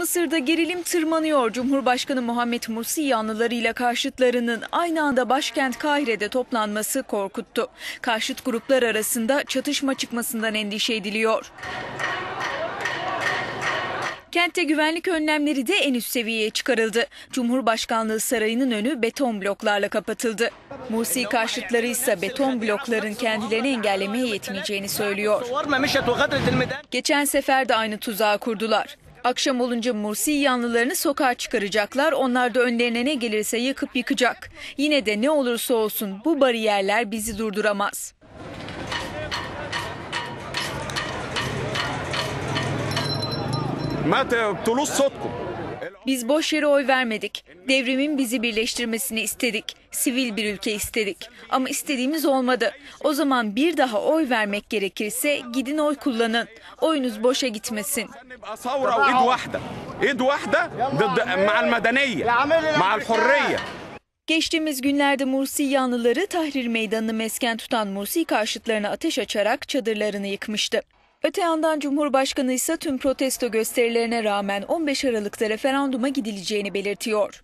Mısır'da gerilim tırmanıyor. Cumhurbaşkanı Muhammed Mursi yanlılarıyla karşıtlarının aynı anda başkent Kahire'de toplanması korkuttu. Karşıt gruplar arasında çatışma çıkmasından endişe ediliyor. Kentte güvenlik önlemleri de en üst seviyeye çıkarıldı. Cumhurbaşkanlığı sarayının önü beton bloklarla kapatıldı. Mursi karşıtları ise beton blokların kendilerini engellemeye yetmeyeceğini söylüyor. Geçen sefer de aynı tuzağı kurdular. Akşam olunca Mursi yanlılarını sokağa çıkaracaklar. Onlar da önlerine ne gelirse yakıp yıkacak. Yine de ne olursa olsun bu bariyerler bizi durduramaz. ما تبطلوش صوتكم biz boş yere oy vermedik. Devrimin bizi birleştirmesini istedik. Sivil bir ülke istedik. Ama istediğimiz olmadı. O zaman bir daha oy vermek gerekirse gidin oy kullanın. Oyunuz boşa gitmesin. Geçtiğimiz günlerde Mursi yanlıları Tahrir Meydanı'nı mesken tutan Mursi karşıtlarına ateş açarak çadırlarını yıkmıştı. Öte yandan Cumhurbaşkanı ise tüm protesto gösterilerine rağmen 15 Aralık'ta referanduma gidileceğini belirtiyor.